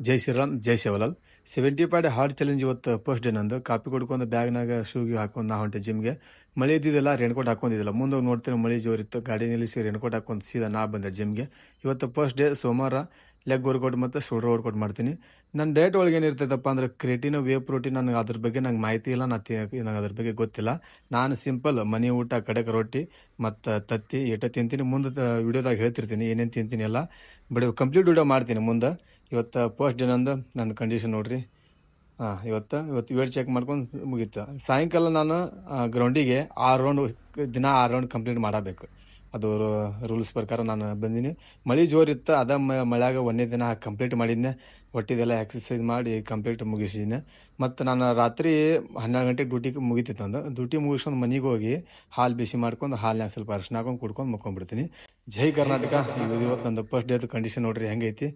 ಜೈ ಶ್ರೀರಾಮ್, ಜೈ Shivlal. Seventy point hard challenge ಇವತ್ತು first day ನಂದು. ಕಾಪಿ ಕುಡ್ಕೊಂಡು ಬ್ಯಾಗ್ನಾಗ ಶೂಗೆ ಹಾಕೊಂಡು ನಾ ಹೊಂಟೆ ಜಿಮ್ಗೆ ಮಳೆ ಇದ್ದಿದ್ದಿಲ್ಲ ರೇನ್ಕೋಟ್ ಹಾಕೊಂಡಿದ್ದಿಲ್ಲ. ಮುಂದೆ ನೋಡ್ತೀನಿ ಮಳೆ ಜೋರಿತ್ತು ಗಾಡಿ ನಿಲ್ಲಿಸಿ ರೇನ್ಕೋಟ್ ಹಾಕೊಂಡು ಸೀದಾ ನಾ ಬಂದೆ ಜಿಮ್ಗೆ ಇವತ್ತು ಫಸ್ಟ್ ಡೇ ಸೋಮವಾರ ಲೆಗ್ ವರ್ಕೌಟ್ ಮತ್ತು ಶೋಲ್ಡರ್ ವರ್ಕೌಟ್ ಮಾಡ್ತೀನಿ. ನನ್ನ ಡೇಟ್ ಒಳಗೆ ಏನಿರ್ತೈತಪ್ಪ ಅಂದ್ರೆ ಕ್ರಿಟಿನ್ ವೇ ಪ್ರೋಟೀನ್ ನನಗೆ ಅದ್ರ ಬಗ್ಗೆ ನಂಗೆ ಮಾಹಿತಿ ಇಲ್ಲ. ನಾ ನನಗೆ ಅದ್ರ ಬಗ್ಗೆ ಗೊತ್ತಿಲ್ಲ. ನಾನು ಸಿಂಪಲ್ ಮನೆ ಊಟ ಕಡೆಗೆ ರೊಟ್ಟಿ ಮತ್ತು ತತ್ತಿ ಏಟ ತಿಂತೀನಿ. ಮುಂದೆ ವಿಡಿಯೋದಾಗ ಹೇಳ್ತಿರ್ತೀನಿ. ಏನೇನು ತಿಂತೀನಿ ಎಲ್ಲ. ಬಟ್ ಕಂಪ್ಲೀಟ್ ವಿಡಿಯೋ ಮಾಡ್ತೀನಿ ಮುಂದೆ. ಇವತ್ತು ಪೋಸ್ಟ್ ಡೇ ನಂದು ನನ್ನ ಕಂಡೀಷನ್ ನೋಡ್ರಿ. ಹಾಂ, ಇವತ್ತು ಇವತ್ತು ವೇಟ್ ಚೆಕ್ ಮಾಡ್ಕೊಂಡು ಮುಗೀತು. ಸಾಯಂಕಾಲ ನಾನು ಗ್ರೌಂಡಿಗೆ ಆರು ರೌಂಡ್ ದಿನ ಆರು ರೌಂಡ್ ಕಂಪ್ಲೀಟ್ ಮಾಡಬೇಕು. ಅದು ರೂಲ್ಸ್ ಪ್ರಕಾರ ನಾನು ಬಂದೀನಿ. ಮಳೆ ಜೋರಿತ್ತು ಅದ ಮಳೆಯಾಗ ಒಂದೇ ದಿನ ಕಂಪ್ಲೀಟ್ ಮಾಡಿದ್ದೆ ಒಟ್ಟಿದೆಲ್ಲ ಎಕ್ಸಸೈಸ್ ಮಾಡಿ ಕಂಪ್ಲೀಟ್ ಮುಗಿಸಿದ್ದೆ ಮತ್ತು ನಾನು ರಾತ್ರಿ ಹನ್ನೆರಡು ಗಂಟೆಗೆ ಡ್ಯೂಟಿಗೆ ಮುಗಿತಿತ್ತು ಅಂದ್ರೆ ಡ್ಯೂಟಿ ಮುಗಿಸ್ಕೊಂಡು ಮನೆಗೆ ಹೋಗಿ ಹಾಲು ಬಿಸಿ ಮಾಡ್ಕೊಂಡು ಹಾಲ್ನಾಗ ಸ್ವಲ್ಪ ಅರ್ಶಿನ ಹಾಕೊಂಡು ಕುಡ್ಕೊಂಡು ಮುಕ್ಕೊಂಡ್ಬಿಡ್ತೀನಿ. ಜೈ ಕರ್ನಾಟಕ. ಇವತ್ತು ನಂದು ಫಸ್ಟ್ ಡೇದು ಕಂಡೀಷನ್ ನೋಡ್ರಿ ಹೆಂಗೈತಿ.